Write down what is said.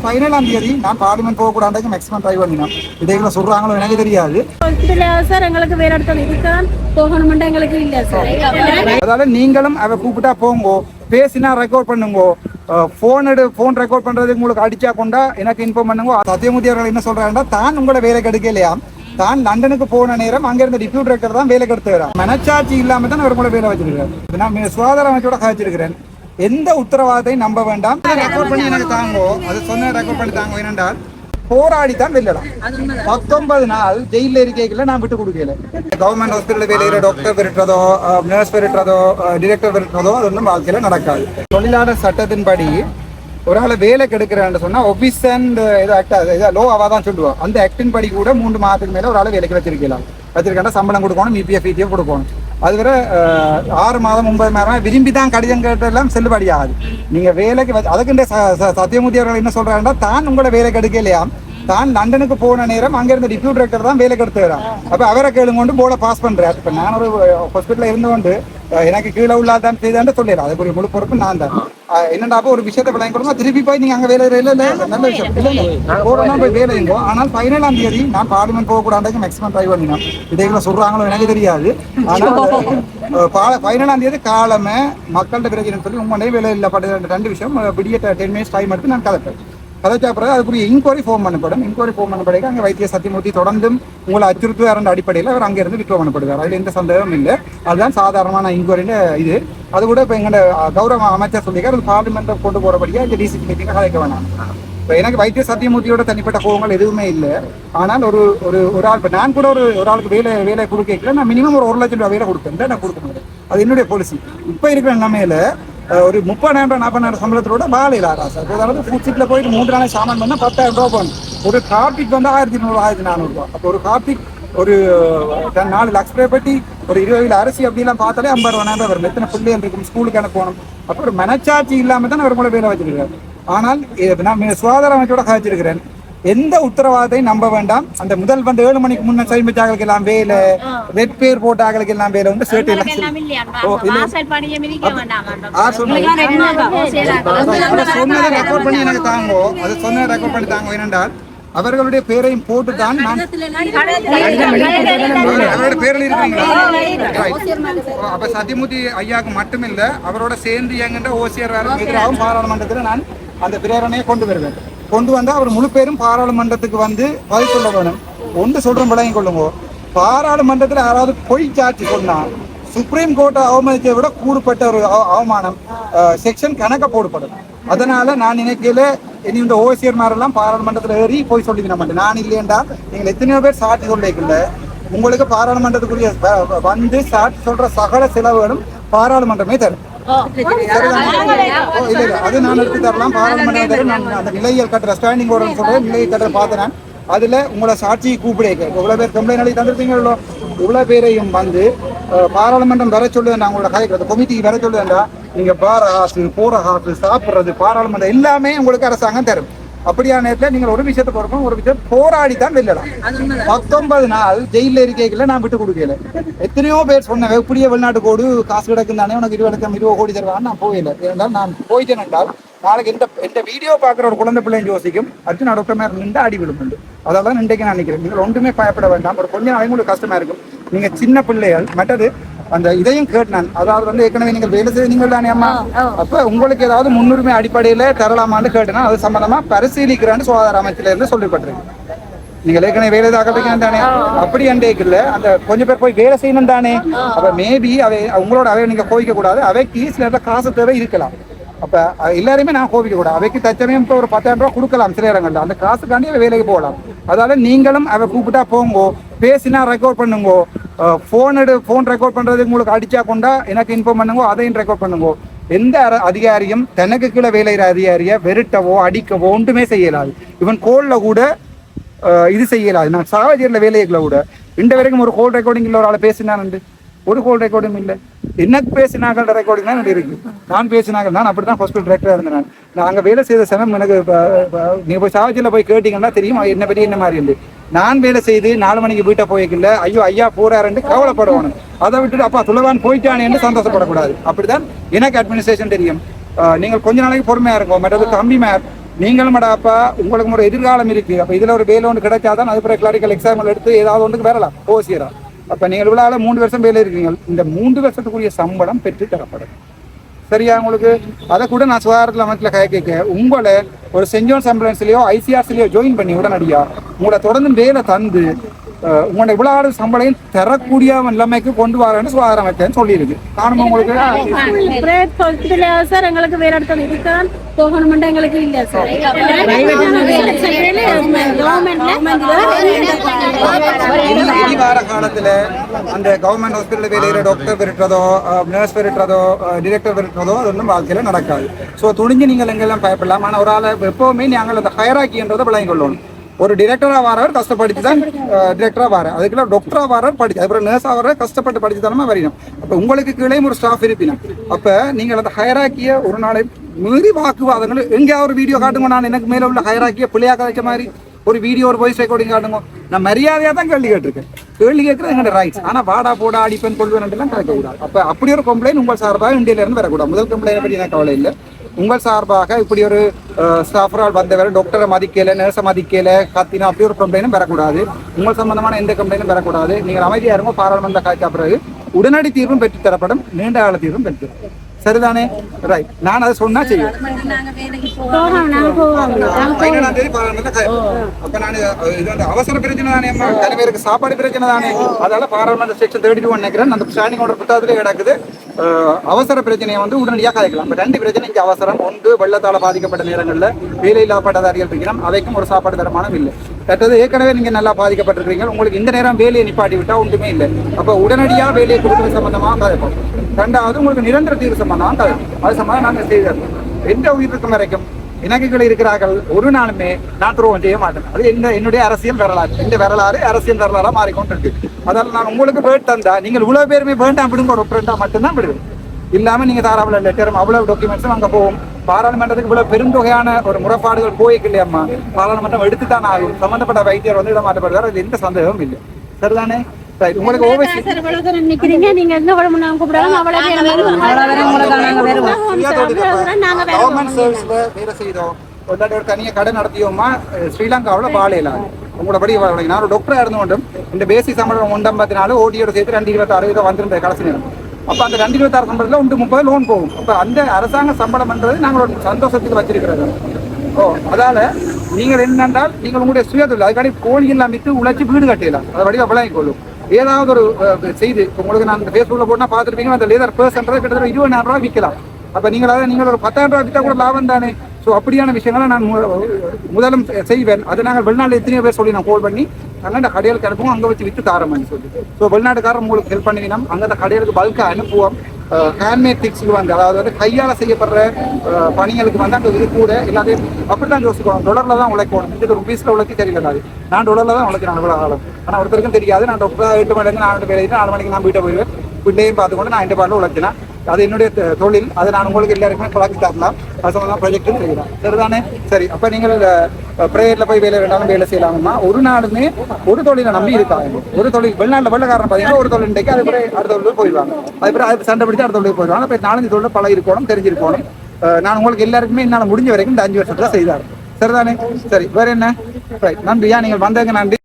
ஆனால் பதினேழாம் தேதி நான் பார்லிமெண்ட் போகக்கூடாது மேக்ஸிமம் ட்ரை பண்ணினேன் இதைகளை சொல்றாங்களோ எனக்கு தெரியாது சார் எங்களுக்கு வேற இடத்துல இதுதான் போகணும்னு எங்களுக்கு இல்ல சார் அதாவது நீங்களும் அவ கூப்பிட்டா போங்கோ பேசினா ரெக்கார்ட் பண்ணுங்கோ ஃபோன் எடு ஃபோன் ரெக்கார்ட் பண்றது உங்களுக்கு அடிச்சா கொண்டா எனக்கு இன்ஃபார்ம் பண்ணுங்க சத்தியமூர்த்தி அவர்கள் என்ன சொல்றாங்கன்னா தான் உங்களை வேலை கிடைக்கலையா தான் லண்டனுக்கு போன நேரம் அங்க இருந்த டிப்யூட் டைரக்டர் தான் வேலை கெடுத்துக்கிறார் மனச்சாட்சி இல்லாம தான் அவர் கூட வேலை வச்சிருக்காரு நான் சுகாதார அமைச்சோட கழிச்சிருக்கிறேன் எந்த உத்தரவாதத்தை நம்ப வேண்டாம். ரெக்கார்ட் பண்ணி எனக்கு தாங்கோ. அது சொன்ன ரெக்கார்ட் பண்ணி தாங்கோ. என்னென்றால் போராடி தான் வெல்லலாம் பத்தொன்பது நாள் ஜெயில இருக்கைக்குள்ள நான் விட்டு கொடுக்கல. கவர்மெண்ட் ஹாஸ்பிட்டல் வேலையில டாக்டர் விரட்டுறதோ நர்ஸ் விரட்டுறதோ டிரெக்டர் விரட்டுறதோ அது ஒன்றும் வாழ்க்கையில நடக்காது. தொழிலாளர் சட்டத்தின்படி ஒரு ஆளை வேலை கெடுக்கிறான்னு சொன்னா ஒபிஸ் அண்ட் ஏதோ ஆக்ட் லோ அவா தான் சொல்லுவோம் அந்த ஆக்டின் படி கூட மூன்று மாதத்துக்கு மேல ஒரு ஆளை வேலைக்கு வச்சிருக்கலாம். வச்சிருக்கா சம்பளம் கொடுக்கணும் இபிஎஃப் இடிஎஃப் கொடுக்கணும். அது ஆறு மாதம் ஒன்பது மாதம் விரும்பி தான் கடிதம் கேட்டெல்லாம் செல்லுபடி ஆகுது நீங்கள் வேலைக்கு அதுக்குண்டே சத்தியமூர்த்தி அவர்கள் என்ன சொல்கிறாருன்னா தான் உங்களோட வேலை கெடுக்கலையா தான் லண்டனுக்கு போன நேரம் அங்க இருந்த டிப்யூட் டைரக்டர் தான் வேலை கெடுத்துறான் அப்ப அவரை கேளுங்க கொண்டு போல பாஸ் பண்றாரு. இப்ப நான் ஒரு ஹாஸ்பிட்டல்ல இருந்து கொண்டு எனக்கு கீழே உள்ளாதான் செய்தான்னு சொல்லிடுறேன் அதுக்குரிய முழு பொறுப்பு நான் தான். என்னடாப்ப என்னடா ஒரு விஷயத்தை விளையாங்க கொடுங்க. திருப்பி போய் நீங்க அங்க வேலை இல்ல இல்ல நல்ல விஷயம். இல்ல இல்ல. போறோம்னா போய் வேலை எங்கோ ஆனால் பதினேழாம் தேதி நான் பார்லிமெண்ட் போக கூடாது மேக்ஸிமம் ட்ரை பண்ணினேன் இதைகளை சொல்றாங்களோ எனக்கு தெரியாது. ஆனால் பதினேழாம் தேதி காலமே மக்கள்கிட்ட பிரச்சனை சொல்லி உண்மையே வேலை இல்லை. பட்டு ரெண்டு விஷயம் அஹ், விடிய டென் மினிட்ஸ் டைம் எடுத்து நான் கலப்பேன். கதைச்சா பிறகு அதுக்குரிய இன்கொயரி ஃபோன் பண்ணப்படும் இன்கொயரி ஃபோன் பண்ணப்படுக அங்கே வைத்திய சத்தியமூர்த்தி தொடர்ந்தும் உங்களை அச்சுறுத்துவார் என்ற அடிப்படையில் அவர் அங்கேருந்து விட்ரோ பண்ணப்படுவார் அதில் எந்த சந்தேகமும் இல்லை. அதுதான் சாதாரணமான இன்கொயரின்னு இது. அது கூட இப்போ எங்களோட கௌரவ அமைச்சர் சொல்லியிருக்கார். அது பார்லிமெண்ட்டில் கொண்டு போகிறபடியாக இந்த டிசிபி மீட்டிங்கை கலைக்க வேணாம். இப்போ எனக்கு வைத்திய சத்தியமூர்த்தியோட தனிப்பட்ட கோபங்கள் எதுவுமே இல்லை. ஆனால் ஒரு ஒரு ஒரு ஆள் இப்போ நான் கூட ஒரு ஒரு ஆளுக்கு வேலை வேலை கொடுக்கல நான் மினிமம் ஒரு ஒரு லட்சம் ரூபாய் வேலை கொடுப்பேன். நான் கொடுக்க முடியாது அது என்னுடைய பாலிசி இப்போ இருக்கிற நிலைமையில ஒரு முப்பதாயிரம் ரூபாய் நாற்பதாயிரம் சம்பளத்தோட வேலையில் ஆகிறான் சார். அதாவது ஃபுட் சீட்டில் போயிட்டு மூன்று நாளைக்கு சாமான் பண்ணால் பத்தாயிரம் ரூபா போகணும் ஒரு காப்பிக்கு வந்து ஆயிரத்தி நூறு ஆயிரத்தி நானூறுரூவா அப்போ ஒரு காப்பிக்கு ஒரு தன் நாலு லக்ஸ் ரூபாய் பற்றி ஒரு இருபது கிலோ அரிசி அப்படிலாம் பார்த்தாலே ஐம்பது ரூபாய் வரும். எத்தனை பிள்ளைகள் இருக்கும் ஸ்கூலுக்கு அனுப்பணும். அப்போ ஒரு மனச்சாட்சி இல்லாமல் தான் அவர் மூலம் வேலை வச்சிருக்காரு. ஆனால் நான் சுகாதார அமைச்சோட கழிச்சிருக்கிறேன் எந்த உத்தரவாதத்தையும் நம்ப வேண்டாம். அந்த முதல் வந்து ஏழு மணிக்கு முன்ன சைன் வச்சாங்களுக்கு எல்லாம் வேலை ரெட் பேர் போட்ட ஆகளுக்கு எல்லாம் வேலை வந்து சேட்டு சொன்னது. ரெக்கார்ட் பண்ணி எனக்கு தாங்கோ. அது சொன்னதை ரெக்கார்ட் பண்ணி தாங்கோ ஏனென்றால் அவர்களுடைய பேரையும் போட்டு தான் நான் அவர்- அவரோட பேரில் இருக்கிறீங்களா அப்ப சத்தியமூர்த்தி ஐயாவுக்கு மட்டுமில்ல அவரோட சேர்ந்து இயங்குகின்ற ஓசியர் எதிராகவும் பாராளுமன்றத்தில் நான் அந்த பிரேரணையை கொண்டு வருவேன். கொண்டு வந்தா அவர் முழு பேரும் பாராளுமன்றத்துக்கு வந்து பதில் சொல்ல வேணும். ஒன்று சொல்றோம் விளங்கி கொள்ளுங்க. பாராளுமன்றத்தில் யாராவது பொய் சாட்சி சொன்னா சுப்ரீம் கோர்ட்டை அவமதித்ததை விட கூடுபட்ட ஒரு அவமானம் செக்ஷன் கணக்க போடப்படும் அதனால நான் நினைக்கல இனி இந்த ஓசியர் மாதிரிலாம் பாராளுமன்றத்தில் ஏறி போய் சொல்லி மாட்டேன். நான் இல்லையென்றால் நீங்கள் எத்தனையோ பேர் சாட்சி சொல்லிக்கல உங்களுக்கு பாராளுமன்றத்துக்குரிய வந்து சாட்சி சொல்ற சகல செலவுகளும் பாராளுமன்றமே தரும். இல்ல இல்ல அது நான் எடுத்து தரலாம் பாராளுமன்றம் நான் அந்த நிலையில் கட்டுற ஸ்டாண்டிங் ஆர்டர் சொல்றேன் நிலையை கட்டுற பார்த்தேன் நான். அதுல உங்களை சாட்சி கூப்பிடுங்க இவ்வளவு பேர் கம்ப்ளைண்ட் எழுதி தந்திருப்பீங்களோ இவ்வளவு பேரையும் வந்து பாராளுமன்றம் வர சொல்லுவேன் நான் உங்களோட கதைக்கிறது கொமிட்டிக்கு வர சொல்லுவேன்டா நீங்க பார காசு போற காசு சாப்பிடுறது பாராளுமன்றம் எல்லாமே உங்களுக்கு அரசாங்கம் தரும் அப்படியான நேரத்தில் நீங்கள் ஒரு விஷயத்தை பொறுப்பும் ஒரு விஷயம் போராடி தான் வெல்லலாம். பத்தொன்பது நாள் ஜெயிலில் இருக்கைகளை நான் விட்டு கொடுக்கல. எத்தனையோ பேர் சொன்னேன் எப்படியே வெளிநாட்டு கோடு காசு கிடக்கும் தானே உனக்கு இருபது லட்சம் இருபது கோடி தருவான்னு நான் போகல. ஏனென்றால் நான் போயிட்டேன் என்றால் நாளைக்கு இந்த இந்த வீடியோ பார்க்குற ஒரு குழந்தை பிள்ளைங்க யோசிக்கும் அடுத்து நடக்கிற மாதிரி நின்று அடி விழுந்துண்டு அதெல்லாம் இன்றைக்கு நான் நினைக்கிறேன் நீங்கள் ஒன்றுமே பயப்பட வேண்டாம். ஒரு கொஞ்சம் நாளைக்கு உங்களுக்கு கஷ்டமாக இருக்கும். நீங்கள் சின்ன பிள்ளைகள் மற்றது அந்த இதையும் கேட்டான். அதாவது வந்து ஏற்கனவே நீங்கள் வேலை செய்தீங்கள் தானே அம்மா? அப்ப உங்களுக்கு ஏதாவது முன்னுரிமை அடிப்படையில தரலாமான்னு கேட்டேன்னா அது சம்பந்தமா பரிசீலிக்கிறேன்னு சுகாதார அமைச்சில இருந்து சொல்லப்பட்டிருக்கு. நீங்க ஏற்கனவே வேலை தாக்கத்துக்கு தானே? அப்படி அண்டேக்குள்ள அந்த கொஞ்சம் பேர் போய் வேலை செய்யணும் தானே? அப்ப மேபி அவை உங்களோட அவை நீங்க கோவிக்க கூடாது அவைக்கு சில இடத்துல காசு தேவை இருக்கலாம். அப்போ அஹ், எல்லாருமே நான் கோபிக்க கூடாது. அவைக்கு தச்சமயம் இப்போ ஒரு பத்தாயிரம் ரூபா கொடுக்கலாம் சில இடங்கள்ல அந்த காசுக்காண்டி அவ வேலைக்கு போகலாம். அதால நீங்களும் அவ கூப்பிட்டா போங்கோ. பேசினா ரெக்கார்ட் பண்ணுங்கோ. ஃபோன் எடு ஃபோன் ரெக்கார்ட் பண்ணுறது உங்களுக்கு அடிச்சா கொண்டா எனக்கு இன்ஃபார்ம் பண்ணுங்கோ அதையும் ரெக்கார்ட் பண்ணுங்கோ. எந்த அதிகாரியும் தனக்கு கீழே வேலைகிற அதிகாரியை வெறுட்டவோ அடிக்கவோ ஒன்றுமே செய்யலாது. இவன் கோலில் கூட இது செய்யலாது. நான் சாவஜியரில் வேலைகளை கூட. இந்த வரைக்கும் ஒரு கோல் ரெக்கார்டிங் இல்லை ஒரு ஆளை பேசினான் ஒரு கோல் ரெக்கார்டும் இல்லை. எனக்கு பேசினாங்கள ரெக்கார்டிங் தான் எனக்கு இருக்கு நான் பேசினாங்க நான் அப்படி தான் ஹாஸ்பிட்டல் டிரெக்டராக இருந்தேன் நான். நான் அங்கே வேலை செய்த சமயம் எனக்கு நீங்கள் போய் சாவஜியில் போய் கேட்டிங்கன்னா தெரியும் என்ன பற்றி என்ன மாதிரி இருந்து நான் வேலை செய்து நாலு மணிக்கு வீட்டை போய்க்கல ஐயோ ஐயா போறாருன்னு கவலைப்படுவானு அதை விட்டுட்டு அப்பா துளவான் போயிட்டானேன்னு சந்தோஷப்படக்கூடாது. அப்படிதான் எனக்கு அட்மினிஸ்ட்ரேஷன் தெரியும். நீங்கள் கொஞ்ச நாளைக்கு பொறுமையா இருக்கும் மற்றது தம்பி மேர் நீங்களும் அப்பா உங்களுக்கு ஒரு எதிர்காலம் இருக்கு. அப்ப இதுல ஒரு வேலை ஒன்று கிடைச்சாதான் அது பிறகு கிளாரிக்கல் எக்ஸாம்பிள் எடுத்து ஏதாவது ஒன்றுக்கு வரலாம் ஓசியரா அப்ப நீங்கள் இவ்வளவு மூன்று வருஷம் வேலை இருக்கீங்க இந்த மூன்று வருஷத்துக்குரிய சம்பளம் பெற்று தரப்படும். சரியா உங்களுக்கு? அதை கூட நான் சுகாதாரத்தில் அமைச்சில் கை கேட்க உங்களை ஒரு செஞ்சோன்ஸ் ஆம்புலன்ஸ்லயோ ஐசிஆர்சிலையோ ஜாயின் பண்ணி உடனடியா உங்களை தொடர்ந்து வேலை தந்து உங்களோட இவ்வளவு சம்பளம் தரக்கூடிய நிலைமைக்கு கொண்டு வரேன்னு சுகாதார அமைச்சர் சொல்லியிருக்கு. காரணம் உங்களுக்கு? சார் எங்களுக்கு வேற இடத்துல இருக்கான் போகணும்னா எங்களுக்கு இல்ல சார். வார காலத்துல அந்த கவர்மெண்ட் ஹாஸ்பிட்டல் வேலையில டாக்டர் பெருட்டுறதோ நர்ஸ் பெருட்டுறதோ டிரெக்டர் பெருட்டுறதோ அது ஒன்றும் வாழ்க்கையில நடக்காது. ஸோ துணிஞ்சு நீங்கள் எங்கெல்லாம் பயப்படலாம். ஆனால் ஒரு ஆளை எப்பவுமே நாங்கள் அந்த ஹயராக்கின்றதை விளங்கி கொள்ளணும். ஒரு டிரெக்டராக வரவர் கஷ்டப்படுத்தி தான் டிரெக்டராக வர அதுக்குள்ள டாக்டராக வரவர் படிச்சு அப்புறம் நர்ஸாக வர கஷ்டப்பட்டு படிச்சு தானே வரணும் அப்போ உங்களுக்கு கீழே ஒரு ஸ்டாஃப் இருப்பினும் அப்போ நீங்கள் அந்த ஹயராக்கிய ஒரு நாளை மீறி வாக்குவாதங்கள் எங்கேயாவது ஒரு வீடியோ காட்டுங்க நான் எனக்கு மேலே உள்ள ஹயராக்கிய பிள்ளையா கதைச்ச மாதிரி. ஒரு வீடியோ ஒரு வாய்ஸ் ரெக்கார்டிங் காட்டுங்க. நான் மரியாதையாக தான் கேள்வி கேட்டிருக்கேன். கேள்வி கேட்கறது எங்களோட ரைட்ஸ் ஆனால் வாடா போடா அடிப்பேன் கொள்வேன் எல்லாம் அப்போ அப்படி ஒரு கம்ப்ளைண்ட் உங்கள் சார்பாக இந்தியிலேருந்து வரக்கூடாது. முதல் கம்ப்ளைண்ட் பற்றி எனக்கு கவலை இல்லை. உங்கள் சார்பாக இப்படி ஒரு ஸ்டாஃபரால் வந்தவர் டாக்டரை மதிக்கல நர்ஸை மதிக்கல கத்தினா அப்படி ஒரு கம்ப்ளைண்டும் வரக்கூடாது. உங்கள் சம்பந்தமான எந்த கம்ப்ளைண்டும் வரக்கூடாது. நீங்கள் அமைதியாக இருங்க பாராளுமன்ற காய்ச்சா பிறகு உடனடி தீர்வும் பெற்றுத்தரப்படும் நீண்ட கால தீர்வும் பெற்றுத்தரப்படும் சரிதானே? ரைட் நான் அதை சொன்னா பதினேழாம் தேதி அப்ப நான் இது வந்து அவசர பிரச்சனை தானே அம்மா. தலைவருக்கு சாப்பாடு பிரச்சனை தானே. அதனால பாராளுமன்ற செக்ஷன் தேர்ட்டி டூ நினைக்கிறேன். அந்த ஸ்டாண்டிங் ஆர்டர் புத்தகத்திலே கிடக்குது. அவசர பிரச்சனையை வந்து உடனடியாக கதைக்கலாம் இப்ப ரெண்டு பிரச்சனை இங்க அவசரம். ஒன்று வெள்ளத்தால பாதிக்கப்பட்ட நேரங்களில் வேலையில்லா பட்டதாரிகள் இருக்கிறோம் அவைக்கும் ஒரு சாப்பாடு தரமானம் இல்லை. தட்டது ஏற்கனவே நீங்க நல்லா பாதிக்கப்பட்டிருக்கிறீங்க. உங்களுக்கு இந்த நேரம் வேலையை நிப்பாட்டி விட்டா ஒன்றுமே இல்லை. அப்ப உடனடியா வேலையை கொடுக்கறது சம்பந்தமா கதைப்போம். ரெண்டாவது உங்களுக்கு நிரந்தர தீர்வு சம்பந்தமா கதைப்போம். அது சம்பந்தம் நாங்கள் செய்தோம் எந்த உயிர் இருக்கும் வரைக்கும் இணக்குகள் இருக்கிறார்கள். ஒரு நாளுமே நான் துரோகம் செய்ய மாட்டேன் அது என்ன என்னுடைய அரசியல் வரலாறு. இந்த வரலாறு அரசியல் வரலாறா மாறிக்கொண்டு இருக்கு அதால நான் உங்களுக்கு வேட் தந்தா நீங்கள் இவ்வளவு பேருமே வேண்டாம் விடுங்க. ஒரு ஃப்ரெண்டா மட்டும்தான் விடுவேன். இல்லாம நீங்க தாராள லெட்டரும் அவ்வளவு டாக்குமெண்ட்ஸும் அங்கே போகும் பாராளுமன்றத்துக்கு இவ்வளவு பெருந்தொகையான ஒரு முறைப்பாடுகள் போய்க்கு இல்லையம்மா பாராளுமன்றம் எடுத்துத்தான் ஆகும். சம்பந்தப்பட்ட வைத்தியர் வந்து இட மாட்டப்படுவார் அது எந்த சந்தேகமும் இல்லை. சரிதானே? உங்களுக்கு தூரம் நிக்கிறீங்க? நீங்க எங்க கூட முன்னாங்க கூப்பிடாம அவ்வளவு. நாங்க கவர்மெண்ட் சர்வீஸ்ல வேலை செய்தோம். இல்லாட்டி ஒரு தனியாக கடை நடத்தியோமா ஸ்ரீலங்காவில் வாழையில உங்களோட படி. நான் ஒரு டாக்டராக இருந்து கொண்டும் இந்த பேசிக் சம்பளம் ஒன்று ஐம்பத்தி நாலு ஓடியோட சேர்த்து ரெண்டு இருபத்தாறு இதை வந்திருந்தேன் கடைசி நேரம். அப்போ அந்த ரெண்டு இருபத்தாறு சம்பளத்தில் ஒன்று முப்பது லோன் போகும். அப்போ அந்த அரசாங்க சம்பளம்ன்றது நாங்கள் ஒரு சந்தோஷத்துக்கு வச்சிருக்கிறது. ஓ அதால் நீங்கள் என்னென்றால் நீங்கள் உங்களுடைய சுயதொழில் அதுக்காடி கோழியெல்லாம் விற்று உழைச்சி வீடு கட்டிடலாம். அதை வடிவ விளங்கிக் கொள்ளும். ஏதாவது ஒரு செய்து செய்தி இப்போ உங்களுக்கு நான் இந்த ஃபேஸ்புக்கில் போட்டால் பார்த்துருப்பீங்க அந்த லேதர் பர்சன்றது கிட்டத்தட்ட இருபதாயிரம் ரூபா விற்கலாம் அப்போ நீங்கள் அதை நீங்கள் ஒரு பத்தாயிரம் ரூபாய் விற்றா கூட லாபம் தானே? ஸோ அப்படியான விஷயங்களை நான் முதலும் செய்வேன். அது நாங்கள் வெளிநாட்டில் எத்தனையோ பேர் சொல்லி நான் கால் பண்ணி அங்கே கடைகளுக்கு அனுப்புவோம் அங்கே வச்சு விற்று தாரம்னு சொல்லி. ஸோ வெளிநாட்டுக்காரர் உங்களுக்கு ஹெல்ப் பண்ணினோம் அங்கே அந்த கடைகளுக்கு பல்காக அனுப்புவோம். Uh, ஹேண்ட்மேட் திங்ஸ்க்கு வந்து அதாவது வந்து கையால் செய்யப்படுற uh, பணிகளுக்கு வந்து அங்கே இது கூட எல்லாத்தையும் அப்படி தான் யோசிக்கணும் டொலரில் தான் உழைக்கணும். இதுக்கு ருபீஸில் உழைக்க தெரியல அது நான் டொலரில் தான் உழைக்கிறேன் இவ்வளோ காலம். ஆனால் ஒருத்தருக்கும் தெரியாது. நான் எட்டு மணிலேருந்து நாலு வேலைக்கு நாலு மணிக்கு நான் வீட்டை போயிடுவேன். பிள்ளையும் பார்த்துக்கொண்டு நான் இந்த பாட்டில் உழைச்சினேன் அது என்னுடைய தொழில். அதை நான் உங்களுக்கு எல்லாருக்குமே பழக்கி தரலாம். அது சம்பந்தம் ப்ராஜெக்ட்டும் செய்யலாம் சரிதானே? சரி அப்போ நீங்கள் ப்ரேயரில் போய் வேலை வேண்டாலும் வேலை செய்யலாம்னா ஒரு நாளுமே ஒரு தொழிலை நம்பி இருக்காங்க. ஒரு தொழில் வெளிநாட்டில் வெள்ளக்காரன் பார்த்தீங்கன்னா ஒரு தொழில் இன்றைக்கு அது பிறகு அடுத்த தொழில் போயிடுவாங்க. அது பிறகு அது சண்டை பிடிச்சி அடுத்த தொழில் போயிடுவாங்க. அப்போ நாலஞ்சு தொழில் பழகி இருக்கணும் தெரிஞ்சிருக்கணும். நான் உங்களுக்கு எல்லாருக்குமே என்னால் முடிஞ்ச வரைக்கும் இந்த அஞ்சு வருஷத்துல செய்தார் சரிதானே? சரி வேற என்ன? ரைட் நன்றியா நீங்கள் வந்ததுக்கு நன்றி.